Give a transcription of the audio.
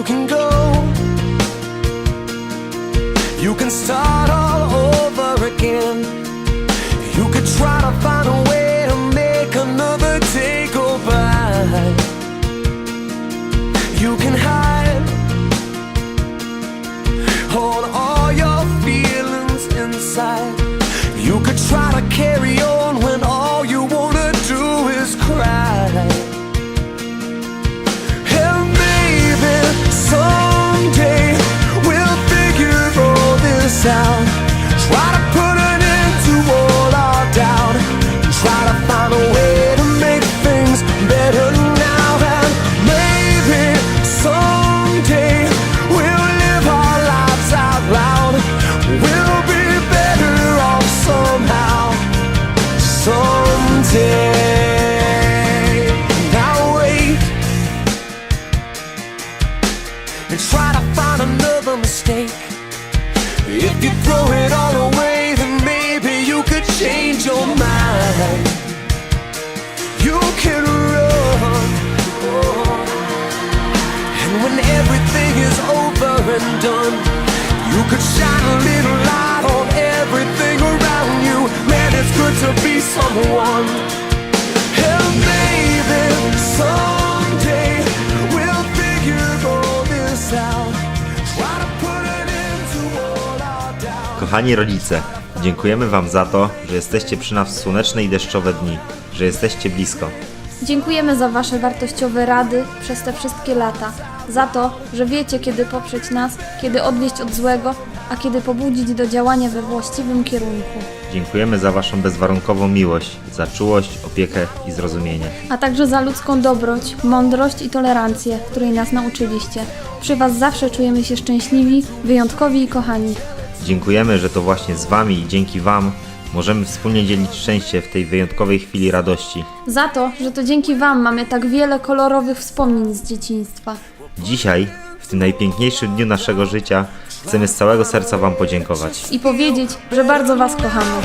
you can go. You can start all over again. You could try to find a way to make another day go by. You can hide, hold all your feelings inside. sound. Try to put an end to all our doubt. Try to find a way to make things better now. And maybe someday we'll live our lives out loud. We'll throw it all away, then maybe you could change your mind. You can run. And when everything is over and done, you could shine a little light on everything around you. Man, it's good to be someone. Kochani rodzice, dziękujemy Wam za to, że jesteście przy nas w słoneczne i deszczowe dni, że jesteście blisko. Dziękujemy za Wasze wartościowe rady przez te wszystkie lata. Za to, że wiecie, kiedy poprzeć nas, kiedy odwieść od złego, a kiedy pobudzić do działania we właściwym kierunku. Dziękujemy za Waszą bezwarunkową miłość, za czułość, opiekę i zrozumienie. A także za ludzką dobroć, mądrość i tolerancję, której nas nauczyliście. Przy Was zawsze czujemy się szczęśliwi, wyjątkowi i kochani. Dziękujemy, że to właśnie z Wami i dzięki Wam możemy wspólnie dzielić szczęście w tej wyjątkowej chwili radości. Za to, że to dzięki Wam mamy tak wiele kolorowych wspomnień z dzieciństwa. Dzisiaj, w tym najpiękniejszym dniu naszego życia, chcemy z całego serca Wam podziękować. I powiedzieć, że bardzo Was kochamy.